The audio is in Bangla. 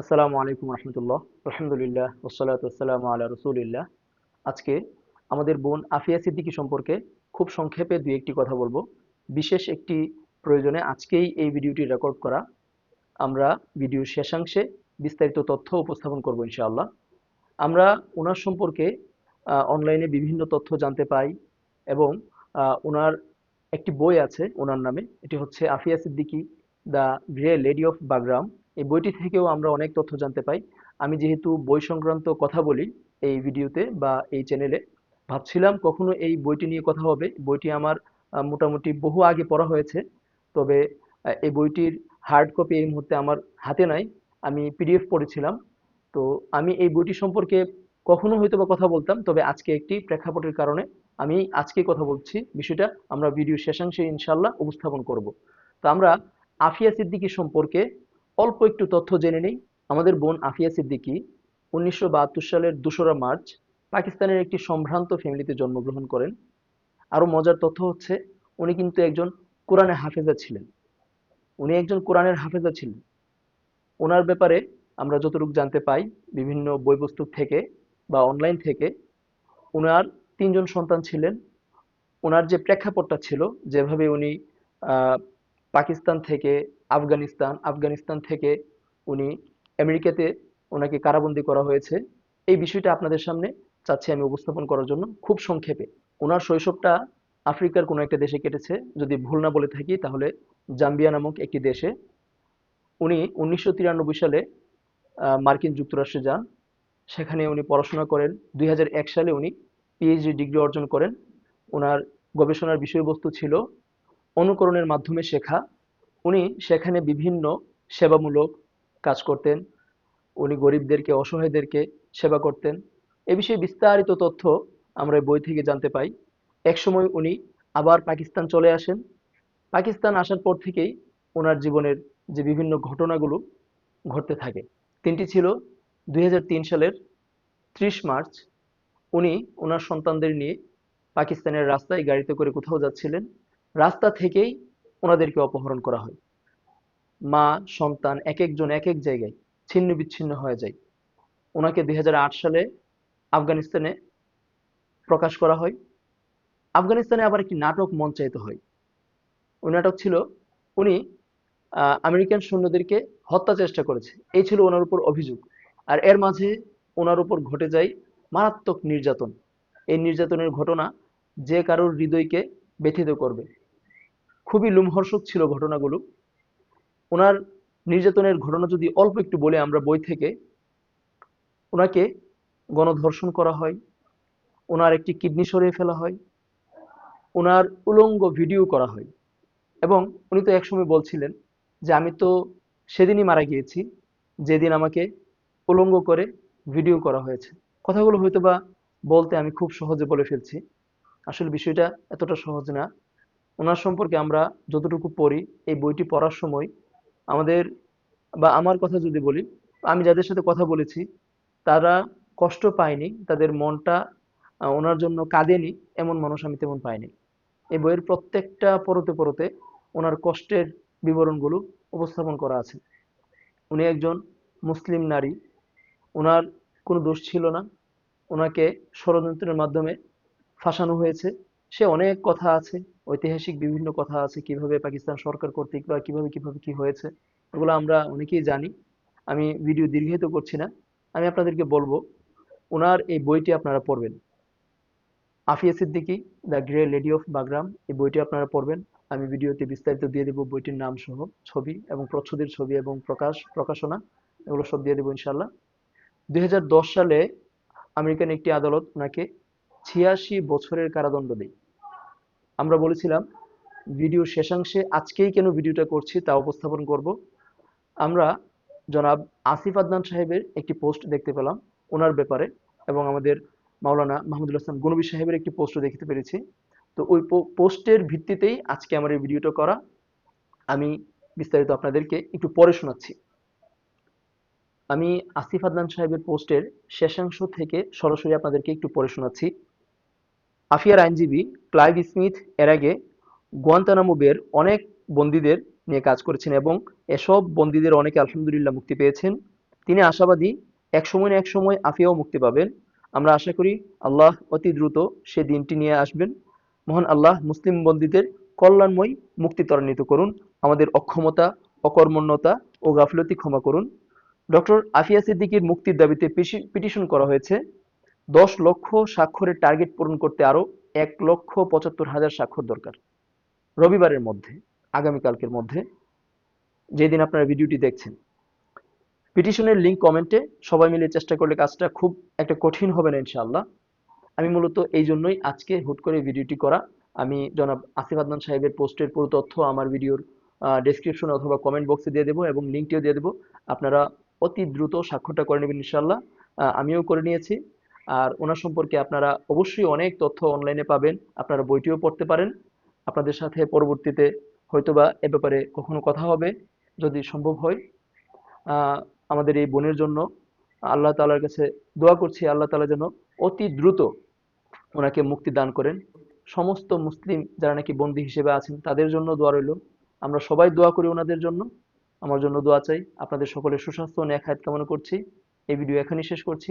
আসসালামু আলাইকুম রহমতুল্লাহ। আলহামদুলিল্লাহ ওসালাত আসসালাম আলা রসুলিল্লাহ। আজকে আমাদের বোন আফিয়া সিদ্দিকী সম্পর্কে খুব সংক্ষেপে দুই একটি কথা বলব। বিশেষ একটি প্রয়োজনে আজকেই এই ভিডিওটি রেকর্ড করা। আমরা ভিডিওর শেষাংশে বিস্তারিত তথ্য উপস্থাপন করব ইনশাআল্লাহ। আমরা ওনার সম্পর্কে অনলাইনে বিভিন্ন তথ্য জানতে পাই এবং ওনার একটি বই আছে ওনার নামে। এটি হচ্ছে Afia Siddiqui the grey lady of Bagram. এই বইটি থেকেও আমরা অনেক তথ্য জানতে পাই। আমি যেহেতু বই সংক্রান্ত কথা বলি এই ভিডিওতে বা এই চ্যানেলে, ভাবছিলাম কখনো এই বইটি নিয়ে কথা হবে। বইটি আমার মোটামুটি বহু আগে পড়া হয়েছে। তবে এই বইটির হার্ড কপি এই মুহূর্তে আমার হাতে নাই। আমি পিডিএফ পড়েছিলাম। তো আমি এই বইটি সম্পর্কে কখনো হয়তো বা কথা বলতাম, তবে আজকে একটি প্রেক্ষাপটের কারণে আমি আজকে কথা বলছি। বিষয়টা আমরা ভিডিও শেষাংশে ইনশাল্লাহ উপস্থাপন করব। তো আমরা আফিয়া সিদ্দিকী সম্পর্কে অল্প একটু তথ্য জেনে নেই। আমাদের বোন আফিয়া সিদ্দিকি উনিশশো বাহাত্তর সালের দোসরা মার্চ পাকিস্তানের একটি সম্ভ্রান্ত ফ্যামিলিতে জন্মগ্রহণ করেন। আরও মজার তথ্য হচ্ছে, উনি কিন্তু একজন কোরআনে হাফেজা ছিলেন। উনি একজন কোরআনের হাফেজা ছিলেন। ওনার ব্যাপারে আমরা যতটুকু জানতে পাই, বিভিন্ন বই পুস্তক থেকে বা অনলাইন থেকে ওনার তিনজন সন্তান ছিলেন। ওনার যে প্রেক্ষাপটটা ছিল, যেভাবে উনি পাকিস্তান থেকে আফগানিস্তান আফগানিস্তান থেকে উনি আমেরিকাতে ওনাকে কারাবন্দি করা হয়েছে। এই বিষয়টা আপনাদের সামনে চাচ্ছি আমি উপস্থাপন করার জন্য খুব সংক্ষেপে। ওনার শৈশবটা আফ্রিকার কোনো একটা দেশে কেটেছে। যদি ভুল না বলে থাকি, তাহলে জাম্বিয়া নামক একটি দেশে। উনি উনিশশো তিরানব্বই সালে মার্কিন যুক্তরাষ্ট্রে যান। সেখানে উনি পড়াশোনা করেন। দুই হাজার এক সালে উনি পিএইচডি ডিগ্রি অর্জন করেন। ওনার গবেষণার বিষয়বস্তু ছিল অনুকরণের মাধ্যমে শেখা। উনি সেখানে বিভিন্ন সেবামূলক কাজ করতেন। উনি গরিবদেরকে, অসহায়দেরকে সেবা করতেন। এ বিষয়ে বিস্তারিত তথ্য আমরা বই থেকে জানতে পাই। একসময় উনি আবার পাকিস্তান চলে আসেন। পাকিস্তান আসার পর থেকেই ওনার জীবনের যে বিভিন্ন ঘটনাগুলো ঘটতে থাকে। তিনটি ছিল দুই হাজার তিন সালের ত্রিশ মার্চ। উনি ওনার সন্তানদের নিয়ে পাকিস্তানের রাস্তায় গাড়িতে করে কোথাও যাচ্ছিলেন। রাস্তা থেকেই ওনাদেরকে অপহরণ করা হয়। মা, সন্তান এক একজন এক এক জায়গায় ছিন্ন বিচ্ছিন্ন হয়ে যায়। ওনাকে দুই সালে আফগানিস্তানে প্রকাশ করা হয়। আফগানিস্তানে আবার একটি নাটক মঞ্চায়িত হয়। ওই নাটক ছিল, উনি আমেরিকান সৈন্যদেরকে হত্যা চেষ্টা করেছে। এই ছিল ওনার উপর অভিযোগ। আর এর মাঝে ওনার উপর ঘটে যায় মারাত্মক নির্যাতন। এই নির্যাতনের ঘটনা যে কারোর হৃদয়কে ব্যথিত করবে। খুবই লোমহর্ষক ছিল ঘটনাগুলো। ওনার নির্যাতনের ঘটনা যদি অল্প একটু বলে আমরা বই থেকে, ওনাকে গণধর্ষণ করা হয়, ওনার একটি কিডনি সরিয়ে ফেলা হয়, ওনার উলঙ্গ ভিডিও করা হয় এবং উনি তো একসময় বলছিলেন যে, আমি তো সেদিনই মারা গিয়েছি, যেদিন আমাকে উলঙ্গ করে ভিডিও করা হয়েছে। কথাগুলো হয়তো বা বলতে আমি খুব সহজে বলে ফেলছি। আসলে বিষয়টা এতটা সহজ না। ওনার সম্পর্কে আমরা যতটুকু পড়ি, এই বইটি পড়ার সময় আমাদের বা আমার কথা যদি বলি, আমি যাদের সাথে কথা বলেছি, তারা কষ্ট পায়নি, তাদের মনটা ওনার জন্য কাঁদেনি, এমন মানুষ আমি তেমন পাইনি। এই বইয়ের প্রত্যেকটা পরতে পরতে ওনার কষ্টের বিবরণগুলো উপস্থাপন করা আছে। উনি একজন মুসলিম নারী, ওনার কোনো দোষ ছিল না, ওনাকে ষড়যন্ত্রের মাধ্যমে ফাঁসানো হয়েছে সে অনেক কথা আছে, ঐতিহাসিক বিভিন্ন কথা আছে, কীভাবে পাকিস্তান সরকার কর্তৃক বা কীভাবে কীভাবে কি হয়েছে, এগুলো আমরা অনেকেই জানি। আমি ভিডিও দীর্ঘায়িত করছি না, আমি আপনাদেরকে বলব, ওনার এই বইটি আপনারা পড়বেন। Afia Siddiqui, the grey lady of Bagram, এই বইটি আপনারা পড়বেন। আমি ভিডিওতে বিস্তারিত দিয়ে দেবো বইটির নাম সহ, ছবি এবং প্রচ্ছদের ছবি এবং প্রকাশ, প্রকাশনা, এগুলো সব দিয়ে দেবো ইনশাল্লাহ দুই হাজার দশ সালে আমেরিকান একটি আদালত ওনাকে ছিয়াশি বছরের কারাদণ্ড দেয়। আমরা বলেছিলাম ভিডিও শেষাংশে আজকেই কেন ভিডিওটা করছি তা উপস্থাপন করব। আমরা জনাব আসিফ আদনান সাহেবের একটি পোস্ট দেখতে পেলাম ওনার ব্যাপারে এবং আমাদের মাওলানা মাহমুদুল হাসান গনবী সাহেবের একটি পোস্টও দেখতে পেরেছি। তো ওই পোস্টের ভিত্তিতেই আজকে আমার এই ভিডিওটা করা। আমি বিস্তারিত আপনাদেরকে একটু পরে শোনাচ্ছি। আমি আসিফ আদনান সাহেবের পোস্টের শেষাংশ থেকে সরাসরি আপনাদেরকে একটু পড়ে শোনাচ্ছি। আফিয়ার আইনজীবী ক্লাইভ স্মিথ এর আগে গুয়ান্তানামো বের অনেক বন্দীদের নিয়ে কাজ করেছেন এবং এসব বন্দীদের অনেকে আলহামদুলিল্লাহ মুক্তি পেয়েছেন। তিনি আশাবাদী, এক সময় না এক সময় আফিয়াও মুক্তি পাবেন। আমরা আশা করি আল্লাহ অতি দ্রুত সে দিনটি নিয়ে আসবেন। মহান আল্লাহ মুসলিম বন্দীদের কল্যাণময় মুক্তি ত্বরান্বিত করুন। আমাদের অক্ষমতা, অকর্মণ্যতা ও গাফিলতি ক্ষমা করুন। ডক্টর আফিয়া সিদ্দিকীর মুক্তির দাবিতে পিটিশন করা হয়েছে। দশ লক্ষ স্বাক্ষরের টার্গেট পূরণ করতে আরও এক লক্ষ পঁচাত্তর হাজার স্বাক্ষর দরকার। রবিবারের মধ্যে, আগামীকালকের মধ্যে, যেদিন আপনারা ভিডিওটি দেখছেন। পিটিশনের লিঙ্ক কমেন্টে সবাই মিলে চেষ্টা করলে কাজটা খুব একটা কঠিন হবে না ইনশাআল্লাহ। আমি মূলত এই জন্যই আজকে হুট করে ভিডিওটি করা। আমি জনাব আসিফ আদনান সাহেবের পোস্টের পুরো তথ্য আমার ভিডিওর ডেসক্রিপশনে অথবা কমেন্ট বক্সে দিয়ে দেবো এবং লিঙ্কটিও দিয়ে দেবো। আপনারা অতি দ্রুত স্বাক্ষরটা করে নেবেন ইনশাআল্লাহ। আমিও করে নিয়েছি। আর ওনার সম্পর্কে আপনারা অবশ্যই অনেক তথ্য অনলাইনে পাবেন, আপনারা বইটিও পড়তে পারেন। আপনাদের সাথে পরবর্তীতে হয়তোবা এ ব্যাপারে কখনো কথা হবে যদি সম্ভব হয়। আমাদের এই বোনের জন্য আল্লাহ তালার কাছে দোয়া করছি, আল্লাহ তাআলা যেন অতি দ্রুত ওনাকে মুক্তি দান করেন। সমস্ত মুসলিম যারা নাকি বন্দী হিসেবে আছেন, তাদের জন্য দোয়া রইল। আমরা সবাই দোয়া করি ওনাদের জন্য। আমার জন্য দোয়া চাই। আপনাদের সকলের সুস্বাস্থ্য ও ন্যাক হায়াত কামনা করছি। এই ভিডিও এখানেই শেষ করছি।